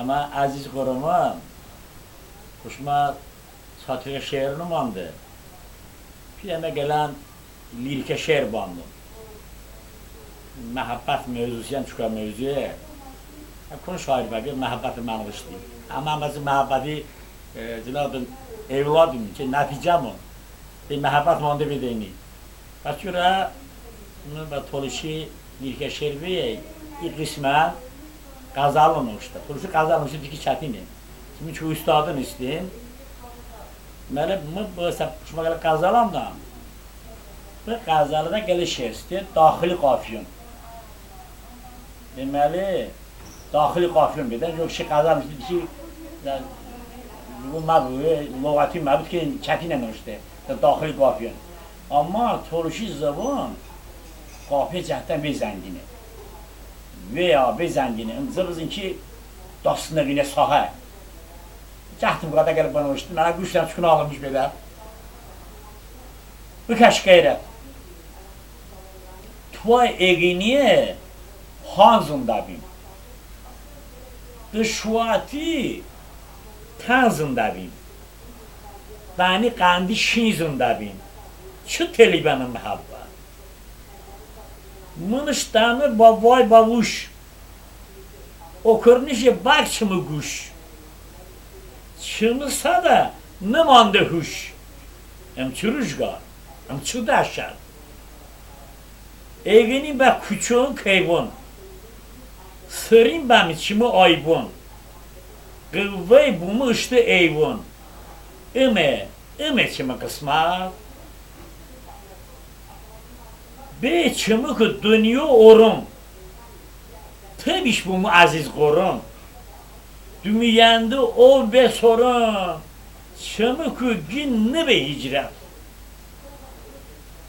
Ama Aziz Qoruman hoşuma satırı şehirini bandı. Bir deme gelen lirike şehir bandı. Mehabbet mevzusu, çıkan mevzuya. Konu şair var, bir mehabbeti manmıştı. Ama bizim mehabbeti e, cenabın evladım ki neticem o. Bir mehabbet mandı bir deyini. Başka bunu da toluşi lirike şehri ilk kısmen qazalınmışdı. Xüsusi qazalınmışdı ki çətini. Kimi ki ustadın istəyim. Mənə bu səpişmə gələ qazalam da. Bu qazalıda gələ şey istəyir, daxili qafiyon. Deməli, daxili qafiyon bir də yox şey qazalmışdı ki da- bu məbu, lüğəti məbud ki çətinlə işte. Daxili qafiyon. Amma toruşi zaman qafiyə cəhətdən bir zəngini veya bir zəngini, zıbızın ki, dasını yine sahə. Cəhdim qada gəlib bana uçdu, mənə quşla çükünü alınmış belə. Bu kəş qeyrət. Tvay eğiniye hanzında bin. Dışvati tanzında bin. Bəni qandi şinzında bin. Şu telibanın muhabba. Мыныштамы бавой бавуш. Окырныşı bak çımı kuş. Çımısa da ne mandı huş. Em çürüşgar, em çudaşar. Egeni bak küçüğün kayvon. Sırın bami çımı ayvon. Gıvvay bumu işte eyvon. Ime, ime. به چمک دنیا اورم تبیش بوم عزیز قرم دمیینده او به سورم چمک گین نه به هجرت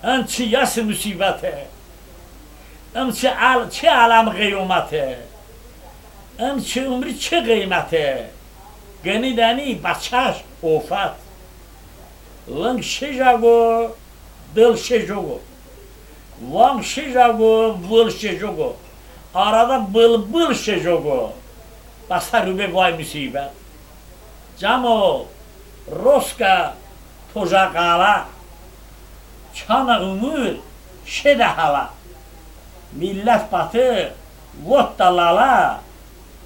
ان چه یس مصیبته ام چه, عل... چه علم قیومته ام چه عمری چه قیمته گنیدنی بچهش اوفت لنگ شجاگو دل شجاگو Вам şejago, vıl şejogo. Arada bıl bıl şejogo. Basa rübe vay musibet. Camo, roska, tojakala. Çana ümür, şede hala. Millet batı, vot da lala.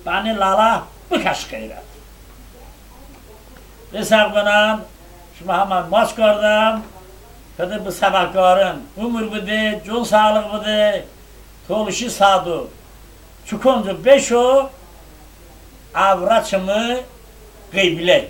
Bani lala, bu kaş gayret. Desek bana, şimdi hemen maç gördüm. Kadı bu sabahkarın, umur bu de, yol sağlık bu de, toluşu sadu. Çukuncu beş o, avraçımı gıybile.